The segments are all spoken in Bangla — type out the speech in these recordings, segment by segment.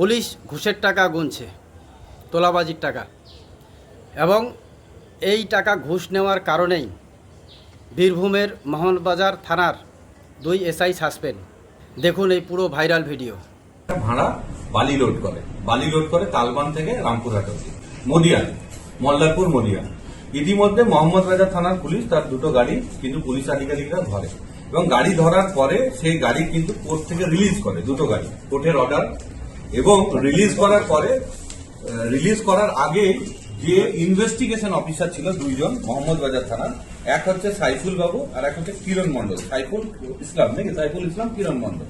পুলিশ ঘুষের টাকা গুনছে, তোলাবাজির টাকা। এবং এই টাকা ঘুষ নেওয়ার কারণেই বীরভূমের মোহনবাজার থানার দুই এসআই সাসপেন্ড। দেখুন এই পুরো ভাইরাল ভিডিও। ভাড়া বালি লোড করে। বালি লোড করে তালবান থেকে রামপুরহাট অব্দি মদিয়া, মল্লারপুর, মদিয়া। ইতিমধ্যে মোহাম্মদ রাজা থানার পুলিশ তার দুটো গাড়ি কিন্তু পুলিশ আধিকারিকরা ধরে। এবং গাড়ি ধরার পরে সেই গাড়ি কিন্তু কোর্ট থেকে রিলিজ করে দুটো গাড়ি। কোর্টের অর্ডার এবং রিলিজ করার পরে রিলিজ করার আগে যে ইনভেস্টিগেশন অফিসার ছিল দুইজন, মোহাম্মদ বাজার থানার, এক হচ্ছে সাইফুল বাবু আর এক হচ্ছে কিরণ মন্ডল সাইফুল ইসলাম, নাকি সাইফুল ইসলাম, কিরণ মন্ডল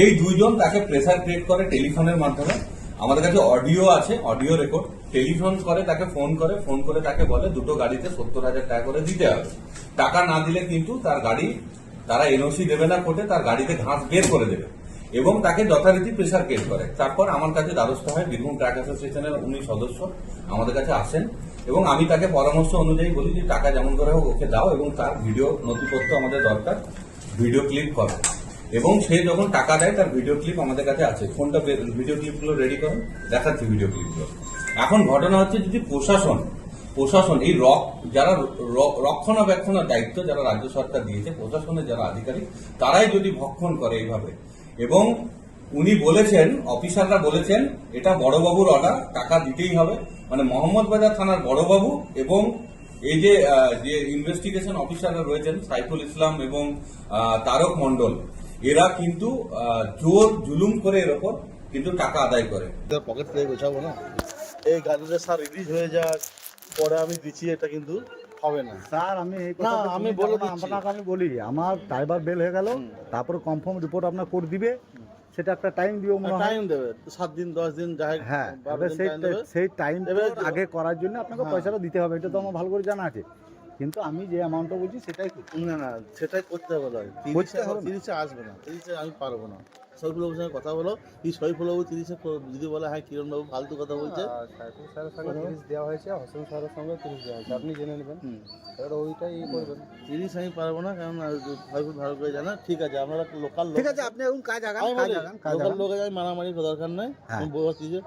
এই দুইজন তাকে প্রেসার ক্রিয়েট করে টেলিফোনের মাধ্যমে। আমাদের কাছে অডিও আছে অডিও রেকর্ড টেলিফোন করে, তাকে ফোন করে ফোন করে তাকে বলে, দুটো গাড়িতে সত্তর হাজার টাকা করে দিতে হবে। টাকা না দিলে কিন্তু তার গাড়ি, তারা এনওসি দেবে না কোর্টে, তার গাড়িতে ঘাস বের করে দেবে। এবং তাকে যথারীতি প্রেসার ক্রিয়েট করে। তারপর আমার কাছে দ্বারস্থ হয় বীরভূম ট্রাক অ্যাসোসিয়েশনের উনি সদস্য আমাদের কাছে আসেন এবং আমি তাকে পরামর্শ অনুযায়ী বলি যে টাকা যেমন করে হোক ওকে দাও এবং তার ভিডিও নথিপত্র আমাদের দরকার ভিডিও ক্লিপ করো এবং সে যখন টাকা দেয়, তার ভিডিও ক্লিপ আমাদের কাছে আছে। ফোনটা ভিডিও ক্লিপগুলো রেডি করুন, দেখাচ্ছি ভিডিও ক্লিপগুলো এখন ঘটনা হচ্ছে যদি প্রশাসন প্রশাসন, এই রক, যারা রক্ষণাবেক্ষণের দায়িত্ব যারা রাজ্য সরকার দিয়েছে, প্রশাসনের যারা আধিকারিক, তারাই যদি ভক্ষণ করে এইভাবে এবং উনি বলেছেন, অফিসাররা বলেছেন, এটা বড়বাবুর অর্ডার টাকা দিতেই হবে। মানে মোহাম্মদ বাজার থানার বড়বাবু এবং এই যে যে ইনভেস্টিগেশন অফিসাররা রয়েছেন, সাইফুল ইসলাম এবং তারক মন্ডল এরা কিন্তু জোর জুলুম করে এর ওপর কিন্তু টাকা আদায় করে। পকেট থেকে গোছাবো না। এই গাড়িটা স্যার রিলিজ হয়ে যাক, পরে আমি দিচ্ছি এটা কিন্তু। হবে না। স্যার আমি এই কথা আমি বলে আপনাকে আমি বলি আমার ড্রাইভার বেল হয়ে গেল তারপরে কনফার্ম রিপোর্ট আপনার করে দিবে সেটা একটা টাইম দিও মনে হয়। টাইম দেবে সাত দিন দশ দিন যাই হ্যাঁ সেই সেই টাইম আগে করার জন্য আপনাকে হ্যাঁ। পয়সাটা দিতে হবে এটা তো আমার ভালো করে জানা আছে। কিন্তু আমি যে অ্যামাউন্টটা বলছি সেটাই করছি। না না সেটাই করতে হবে নয় তিরিশে তিরিশে আসবে না। তিরিশে আমি পারব না। সঙ্গে কথা বলো। কি শরীফুলবাবু তিরিশে যদি বলে হ্যাঁ কিরণবাবু ফালতু কথা বলছে। সাইফুল স্যারের সঙ্গে তিরিশ দেওয়া হয়েছে হোসেন স্যারের সঙ্গে তিরিশ দেওয়া হয়েছে। আপনি জেনে নেবেন। এবার ওইটাই করবেন। তিরিশ আমি পারব না কারণ শরীফুল ভালো করে জানা। ঠিক আছে আমরা লোকাল লোক ঠিক আছে আপনি এখন কাজ আগান কাজ আগান লোকাল লোকে আমি মারামারি করার দরকার নাই। হ্যাঁ। আমি বলছি যে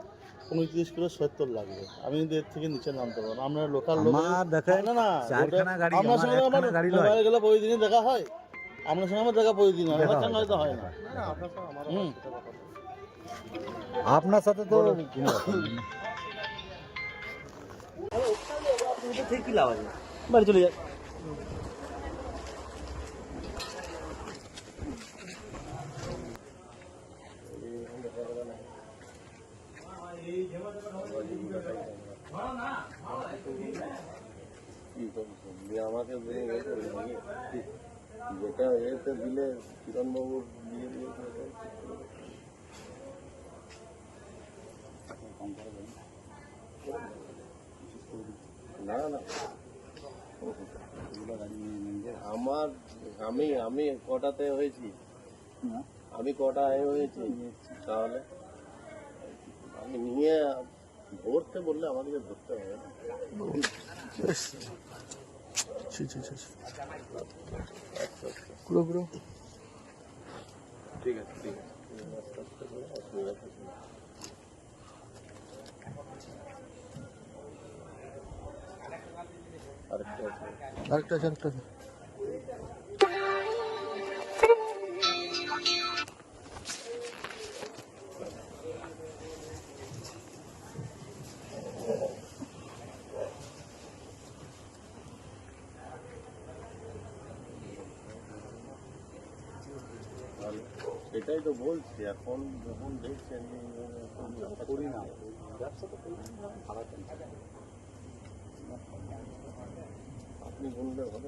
পঁয়ত্রিশ কিলো সত্তর লাগবে। আমি কিন্তু এর থেকে নিচে নামতে পারব না। আমরা লোকাল লোক না না আপনার সঙ্গে আমার গেলে প্রতিদিনই দেখা হয়। আপনার সঙ্গে আমার দেখা প্রতিদিন হয় হয়, হয়তো হয় না? আপনার সাথে তো বাড়ি চলে যায় আমাকে যেটা এতে দিলে কিরণবাবুর দিয়ে দিয়েছে না না আমার আমি আমি কটাতে হয়েছি। আমি কটায় হয়েছি তাহলে? আমি নিয়ে ধরতে বললে আমাদেরকে ধরতে হবে। না পুরো পুরো ঠিক আছে ঠিক আছে। আরেকটা আছে আরেকটা আছে। সেটাই তো বলছি এখন যখন দেখছেন করি না। ব্যবসা তো করি না, ভাড়া আপনি বললে ভালো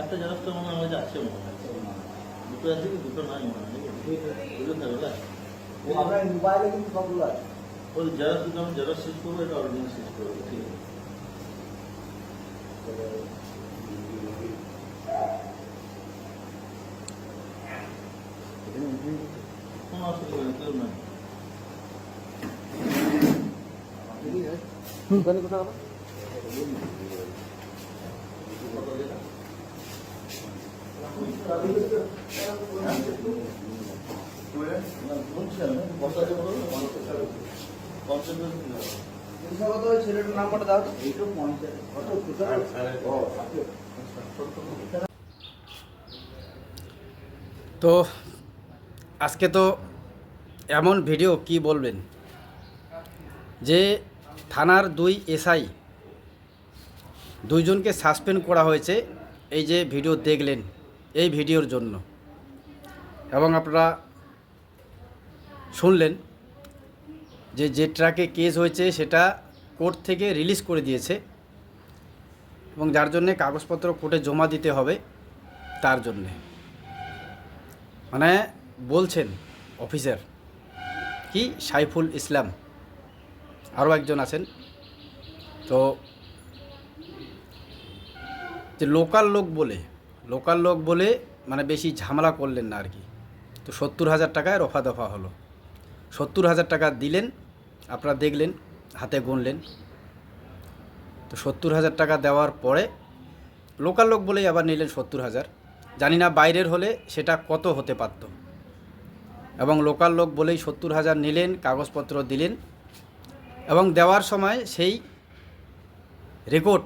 একটা জেরক্স তো মনে হয় আছে মনে হয় দুটো আছে কি? দুটো নাই মনে হয় থাকবে আপনার মোবাইলে কিন্তু সবগুলো আছে। ওই জেরক্স দুটো আমি জেরক্স শেষ করব এটা অরিজিনাল শেষ করব ঠিক আছে। কোনো অসুবিধা নেই কেউ নাই। ছেলেটার নাম্বারটা দাও এইটা পঞ্চায়েত কত ও তো আজকে তো এমন ভিডিও কি বলবেন? যে থানার দুই এসআই দুইজনকে সাসপেন্ড করা হয়েছে, এই যে ভিডিও দেখলেন। এই ভিডিওর জন্য। এবং আপনারা শুনলেন যে যে ট্রাকে কেস হয়েছে সেটা কোর্ট থেকে রিলিজ করে দিয়েছে এবং যার জন্যে কাগজপত্র কোর্টে জমা দিতে হবে তার জন্যে। মানে বলছেন অফিসার কি? সাইফুল ইসলাম। আরও একজন আছেন। তো যে লোকাল লোক বলে লোকাল লোক বলে মানে বেশি ঝামেলা করলেন না আর কি। তো সত্তর হাজার টাকায় রফা দফা হলো। সত্তর হাজার টাকা দিলেন, আপনারা দেখলেন, হাতে গুনলেন। তো সত্তর হাজার টাকা দেওয়ার পরে লোকাল লোক বলেই আবার নিলেন সত্তর হাজার। জানি না বাইরের হলে সেটা কত হতে পারত। এবং লোকাল লোক বলেই সত্তর হাজার নিলেন, কাগজপত্র দিলেন। এবং দেওয়ার সময় সেই রেকর্ড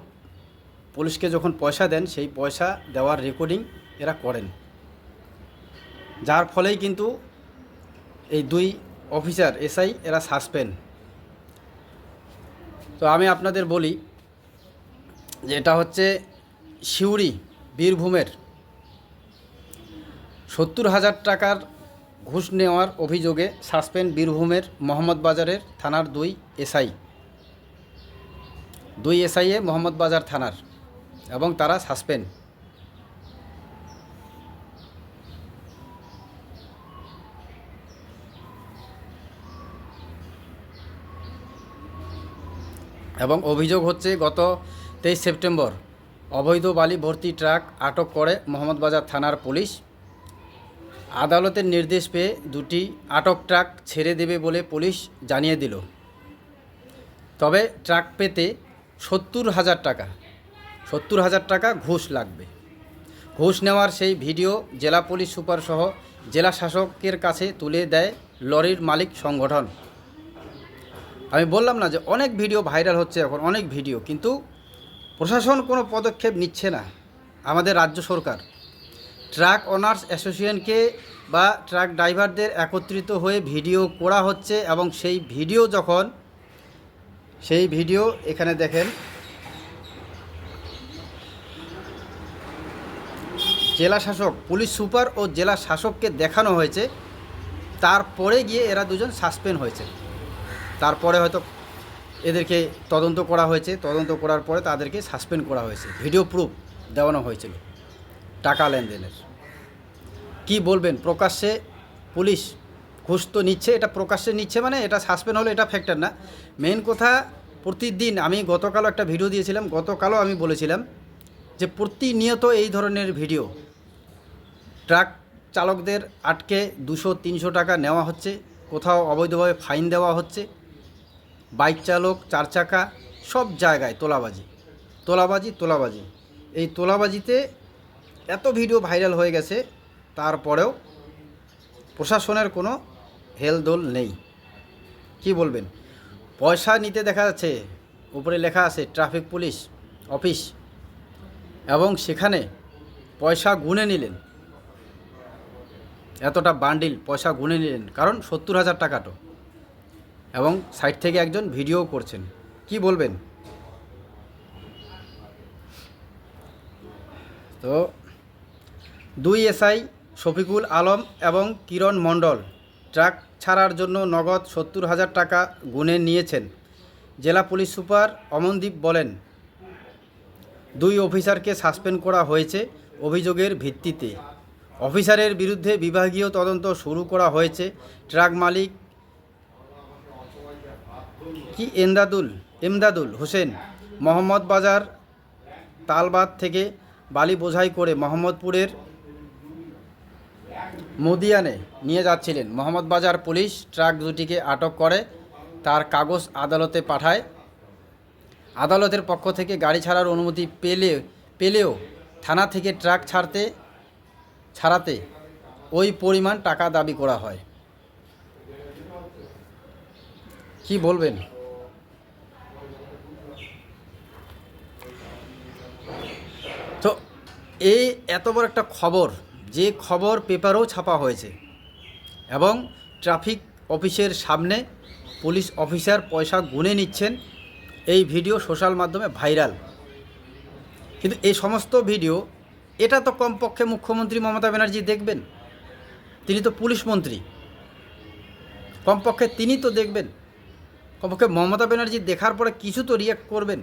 পুলিশকে যখন পয়সা দেন, সেই পয়সা দেওয়ার রেকর্ডিং এরা করেন। যার ফলেই কিন্তু এই দুই অফিসার, এসআই, এরা সাসপেন্ড তো আমি আপনাদের বলি যে এটা হচ্ছে সিউড়ি, বীরভূমের সত্তর হাজার টাকার ঘুষ নেওয়ার অভিযোগে সাসপেন্ড বীরভূমের মোহাম্মদ বাজারের থানার দুই এসআই। দুই এসআইএ মোহাম্মদ বাজার থানার। এবং তারা সাসপেন্ড। এবং অভিযোগ হচ্ছে গত তেইশ সেপ্টেম্বর অবৈধ বালি ভর্তি ট্রাক আটক করে মোহাম্মদবাজার থানার পুলিশ। আদালতের নির্দেশ পেয়ে দুটি আটক ট্রাক ছেড়ে দেবে বলে পুলিশ জানিয়ে দিল। তবে ট্রাক পেতে সত্তর হাজার টাকা। সত্তর হাজার টাকা ঘুষ লাগবে। ঘুষ নেওয়ার সেই ভিডিও জেলা পুলিশ সুপার সহ জেলা শাসকের কাছে তুলে দেয় লরির মালিক সংগঠন। আমি বললাম না যে অনেক ভিডিও ভাইরাল হচ্ছে এখন, অনেক ভিডিও, কিন্তু প্রশাসন কোনো পদক্ষেপ নিচ্ছে না, আমাদের রাজ্য সরকার। ট্রাক অনার্স অ্যাসোসিয়েশনকে বা ট্রাক ড্রাইভারদের একত্রিত হয়ে ভিডিও করা হচ্ছে এবং সেই ভিডিও যখন, সেই ভিডিও এখানে দেখেন জেলা শাসক, পুলিশ সুপার ও জেলা শাসককে দেখানো হয়েছে। তারপরে গিয়ে এরা দুজন সাসপেন্ড হয়েছে। তারপরে হয়তো এদেরকে তদন্ত করা হয়েছে। তদন্ত করার পরে তাদেরকে সাসপেন্ড করা হয়েছে। ভিডিও প্রুফ দেওয়ানো হয়েছিল টাকা লেনদেনের। কি বলবেন? প্রকাশ্যে পুলিশ ঘুষ তো নিচ্ছে, এটা প্রকাশ্যে নিচ্ছে মানে এটা সাসপেন্ড হলো এটা ফ্যাক্টর না। মেন কথা, প্রতিদিন আমি গতকালও একটা ভিডিও দিয়েছিলাম, গতকালও আমি বলেছিলাম যে প্রতিনিয়ত এই ধরনের ভিডিও ট্রাক চালকদের আটকে দুশো, তিনশো টাকা নেওয়া হচ্ছে। কোথাও অবৈধভাবে ফাইন দেওয়া হচ্ছে। বাইক চালক, চার চাকা, সব জায়গায় তোলাবাজি। তোলাবাজি তোলাবাজি। এই তোলাবাজিতে এত ভিডিও ভাইরাল হয়ে গেছে, তারপরেও প্রশাসনের কোনো হেলদোল নেই। কি বলবেন? পয়সা নিতে দেখা যাচ্ছে, উপরে লেখা আছে, ট্রাফিক পুলিশ, অফিস। এবং সেখানে পয়সা গুনে নিলেন। এতটা বান্ডিল, পয়সা গুনে নিলেন, কারণ সত্তর হাজার টাকা তো। এবং সাইড থেকে একজন ভিডিও করছেন। কি বলবেন? তো দুই এসআই, শফিকুল আলম এবং কিরণ মণ্ডল ট্রাক ছাড়ার জন্য নগদ সত্তর হাজার টাকা গুনে নিয়েছেন। জেলা পুলিশ সুপার অমনদীপ বলেন, দুই অফিসারকে সাসপেন্ড করা হয়েছে অভিযোগের ভিত্তিতে। অফিসারের বিরুদ্ধে বিভাগীয় তদন্ত শুরু করা হয়েছে। ট্রাক মালিক কি এমদাদুল? এমদাদুল হোসেন, মোহাম্মদ বাজার তালবাদ থেকে বালি বোঝাই করে মোহাম্মদপুরের মুদিয়ানে নিয়ে যাচ্ছিলেন। মোহাম্মদ বাজার পুলিশ ট্রাক দুটিকে আটক করে, তার কাগজ আদালতে পাঠায়। আদালতের পক্ষ থেকে গাড়ি ছাড়ার অনুমতি পেলে পেলেও থানা থেকে ট্রাক ছাড়তে ছাড়াতে ওই পরিমাণ টাকা দাবি করা হয়। কি বলবেন? তো এই এত বড় একটা খবর, যে খবর পেপারেও ছাপা হয়েছে এবং ট্রাফিক অফিসের সামনে পুলিশ অফিসার পয়সা গুনে নিচ্ছেন, এই ভিডিও সোশ্যাল মাধ্যমে ভাইরাল। কিন্তু এই সমস্ত ভিডিও এটা তো কমপক্ষে মুখ্যমন্ত্রী মমতা ব্যানার্জি দেখবেন। তিনি তো পুলিশ মন্ত্রী। কমপক্ষে তিনি তো দেখবেন। কমপক্ষে মমতা ব্যানার্জি দেখার পরে কিছু তো রিয়াক্ট করবেন।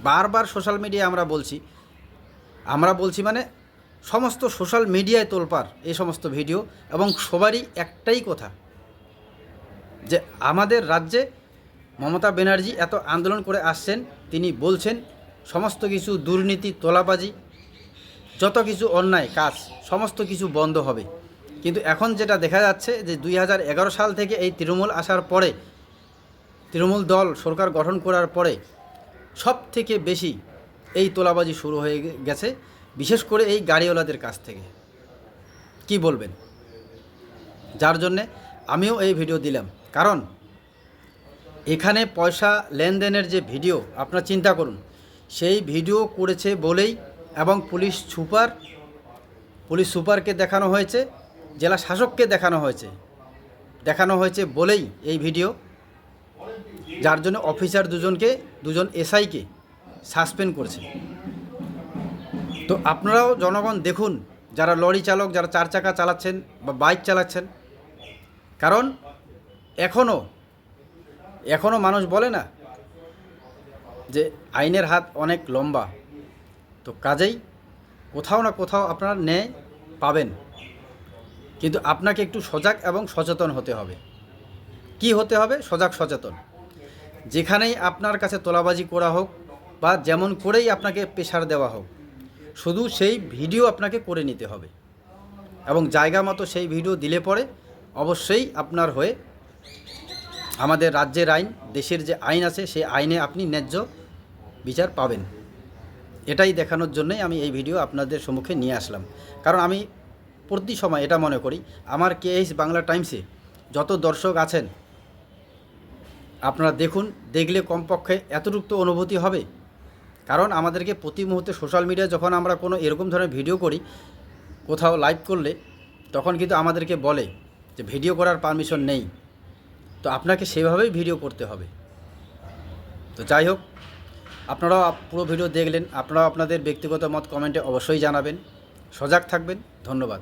বারবার সোশ্যাল মিডিয়ায় আমরা বলছি। আমরা বলছি মানে সমস্ত সোশ্যাল মিডিয়ায় তোলপার এই সমস্ত ভিডিও এবং সবারই একটাই কথা। যে আমাদের রাজ্যে মমতা ব্যানার্জি এত আন্দোলন করে আসছেন, তিনি বলছেন, সমস্ত কিছু দুর্নীতি, তোলাবাজি যত কিছু অন্যায়, কাজ, সমস্ত কিছু বন্ধ হবে। কিন্তু এখন যেটা দেখা যাচ্ছে যে দুই হাজার এগারো সাল থেকে এই তৃণমূল আসার পরে, তৃণমূল দল সরকার গঠন করার পরে সব থেকে বেশি এই তোলাবাজি শুরু হয়ে গেছে, বিশেষ করে এই গাড়িওয়ালাদের কাছ থেকে। কি বলবেন? যার জন্যে আমিও এই ভিডিও দিলাম। কারণ এখানে পয়সা লেনদেনের যে ভিডিও, আপনারা চিন্তা করুন, সেই ভিডিও করেছে বলেই এবং পুলিশ সুপার, পুলিশ সুপারকে দেখানো হয়েছে, জেলা শাসককে দেখানো হয়েছে। দেখানো হয়েছে বলেই এই ভিডিও। যার জন্য অফিসার দুজনকে, দুজন এসআইকে সাসপেন্ড করেছে। তো আপনারাও জনগণ দেখুন, যারা লরি চালক, যারা চার চাকা চালাচ্ছেন বা বাইক চালাচ্ছেন, কারণ এখনও এখনও মানুষ বলে না যে আইনের হাত অনেক লম্বা। তো কাজেই কোথাও না কোথাও আপনারা ন্যায় পাবেন। কিন্তু আপনাকে একটু সজাগ এবং সচেতন হতে হবে। কি হতে হবে? সজাগ, সচেতন। যেখানেই আপনার কাছে তোলাবাজি করা হোক বা যেমন করেই আপনাকে প্রেশার দেওয়া হোক, শুধু সেই ভিডিও আপনাকে করে নিতে হবে। এবং জায়গা মতো সেই ভিডিও দিলে পরে অবশ্যই আপনার হয়ে আমাদের রাজ্যের আইন, দেশের যে আইন আছে, সেই আইনে আপনি ন্যায্য বিচার পাবেন। এটাই দেখানোর জন্যই আমি এই ভিডিও আপনাদের সম্মুখে নিয়ে আসলাম। কারণ আমি প্রতি সময় এটা মনে করি, আমার কেএস বাংলা টাইমসে যত দর্শক আছেন, আপনারা দেখুন, দেখলে কমপক্ষে এতটুকু তো অনুভূতি হবে। কারণ আমাদেরকে প্রতি মুহূর্তে সোশ্যাল মিডিয়ায় যখন আমরা কোনো এরকম ধরনের ভিডিও করি, কোথাও লাইভ করলে, তখন কিন্তু আমাদেরকে বলে যে ভিডিও করার পারমিশন নেই। তো আপনাকে সেভাবেই ভিডিও করতে হবে। তো যাই হোক আপনারাও আপ- পুরো ভিডিও দেখলেন। আপনারাও আপনাদের ব্যক্তিগত মত কমেন্টে অবশ্যই জানাবেন। সজাগ থাকবেন। ধন্যবাদ।